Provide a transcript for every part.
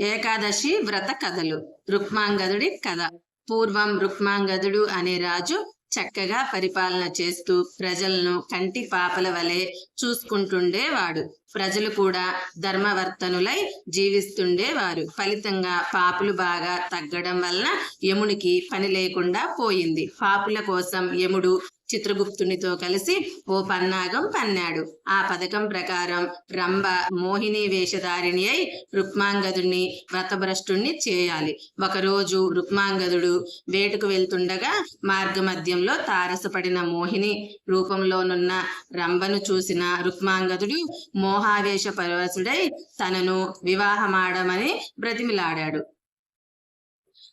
ఏకాదశి వ్రత కథలు. రుక్మాంగదుడి కథ. పూర్వం రుక్మాంగదుడు అనే రాజు చక్కగా పరిపాలన చేస్తూ ప్రజలను కంటి పాపల వలె చూసుకుంటుండేవాడు. ప్రజలు కూడా ధర్మవర్తనులై జీవిస్తుండేవారు. ఫలితంగా పాపులు బాగా తగ్గడం వలన యమునికి పని లేకుండా పోయింది. పాపుల కోసం యముడు చిత్రగుప్తునితో కలిసి ఓ పన్నాగం పన్నాడు. ఆ పథకం ప్రకారం రంభ మోహిని వేషధారిణి అయి రుక్మాంగదుడిని వ్రతభ్రష్టుణ్ణి చేయాలి. ఒకరోజు రుక్మాంగదుడు వేటుకు వెళ్తుండగా మార్గమధ్యంలో తారసపడిన మోహిని రూపంలోనున్న రంభను చూసిన రుక్మాంగదుడు మోహావేశ పరవశుడై తనను వివాహమాడమని బ్రతిమిలాడాడు.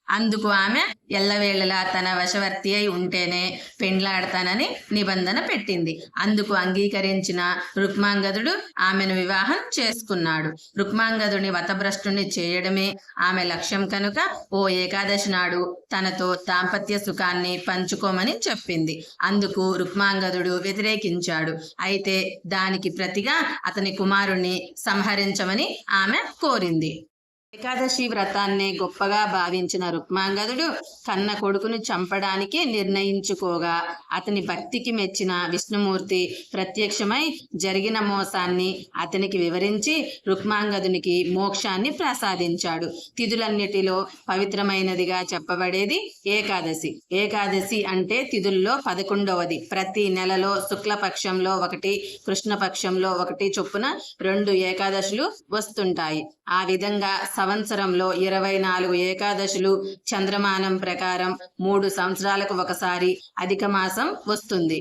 అందుకు ఆమె ఎల్లవేళలా తన వశవర్తి అయి ఉంటేనే పెండ్లాడతానని నిబంధన పెట్టింది. అందుకు అంగీకరించిన రుక్మాంగదుడు ఆమెను వివాహం చేసుకున్నాడు. రుక్మాంగదుని వతభ్రష్టుని చేయడమే ఆమె లక్ష్యం కనుక ఓ ఏకాదశి నాడు తనతో దాంపత్య సుఖాన్ని పంచుకోమని చెప్పింది. అందుకు రుక్మాంగదుడు వ్యతిరేకించాడు. అయితే దానికి ప్రతిగా అతని కుమారుణ్ణి సంహరించమని ఆమె కోరింది. ఏకాదశి వ్రతాన్ని గొప్పగా భావించిన రుక్మాంగదుడు కన్న కొడుకును చంపడానికి నిర్ణయించుకోగా అతని భక్తికి మెచ్చిన విష్ణుమూర్తి ప్రత్యక్షమై జరిగిన మోసాన్ని అతనికి వివరించి రుక్మాంగదునికి మోక్షాన్ని ప్రసాదించాడు. తిథులన్నిటిలో పవిత్రమైనదిగా చెప్పబడేది ఏకాదశి. ఏకాదశి అంటే తిథుల్లో పదకొండవది. ప్రతి నెలలో శుక్లపక్షంలో ఒకటి కృష్ణపక్షంలో ఒకటి చొప్పున రెండు ఏకాదశులు వస్తుంటాయి. ఆ విధంగా సంవత్సరంలో ఇరవై నాలుగు ఏకాదశులు చంద్రమానం ప్రకారం మూడు సంవత్సరాలకు ఒకసారి అధిక మాసం వస్తుంది.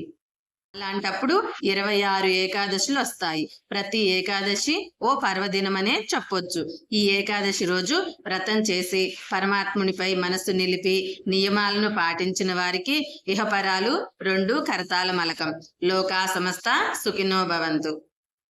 అలాంటప్పుడు ఇరవై ఆరు ఏకాదశులు వస్తాయి. ప్రతి ఏకాదశి ఓ పర్వదినమనే చెప్పొచ్చు. ఈ ఏకాదశి రోజు వ్రతం చేసి పరమాత్మునిపై మనస్సు నిలిపి నియమాలను పాటించిన వారికి ఇహపరాలు రెండు కరతాల మలకం. లోకా సమస్త సుఖినో భవంతు.